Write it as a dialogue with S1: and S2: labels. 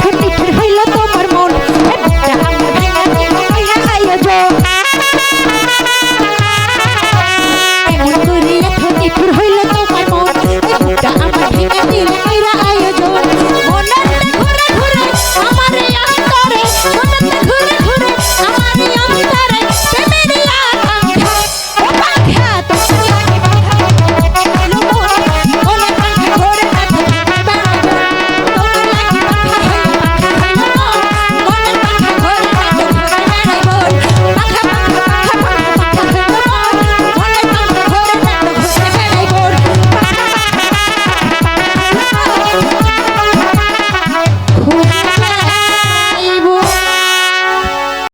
S1: খাটি